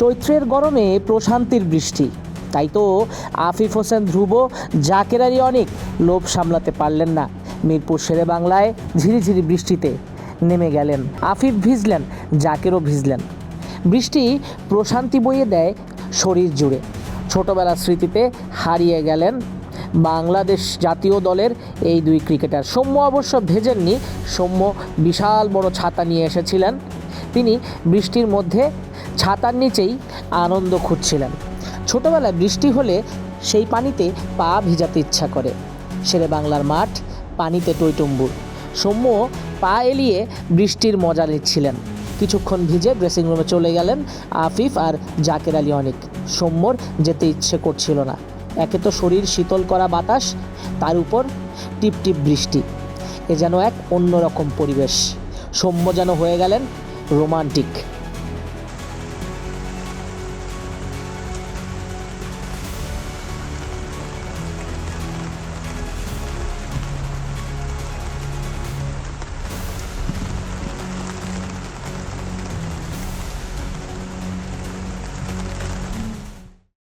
চৈত্রের গরমে প্রশান্তির বৃষ্টি। তাই তো আফিফ হোসেন ধ্রুব, জাকের আলী অনেক লোভ সামলাতে পারলেন না। মিরপুর শেরে বাংলায় ঝিরিঝিরি বৃষ্টিতে নেমে গেলেন। আফিফ ভিজলেন, জাকেরও ভিজলেন। বৃষ্টি প্রশান্তি বইয়ে দেয় শরীর জুড়ে। ছোটবেলার স্মৃতিতে হারিয়ে গেলেন বাংলাদেশ জাতীয় দলের এই দুই ক্রিকেটার। সৌম্য অবশ্য ভেজেননি, সৌম্য বিশাল বড় ছাতা নিয়ে এসেছিলেন তিনি বৃষ্টির মধ্যে ছাতার নিচেই আনন্দ খুঁজছিলেন। ছোটবেলায় বৃষ্টি হলে সেই পানিতে পা ভিজাতে ইচ্ছা করে। শেরে বাংলার মাঠ, পানিতে টইটুম্বুর। সৌম্য পা এলিয়ে বৃষ্টির মজা নিচ্ছিলেন। কিছুক্ষণ ভিজে ড্রেসিং রুমে চলে গেলেন আফিফ আর জাকের আলী অনেক। সৌম্যর যেতে ইচ্ছে করছিল না। একে তো শরীর শীতল করা বাতাস, তার উপর টিপ টিপ বৃষ্টি। এ যেন এক অন্যরকম পরিবেশ। সৌম্য যেন হয়ে গেলেন রোমান্টিক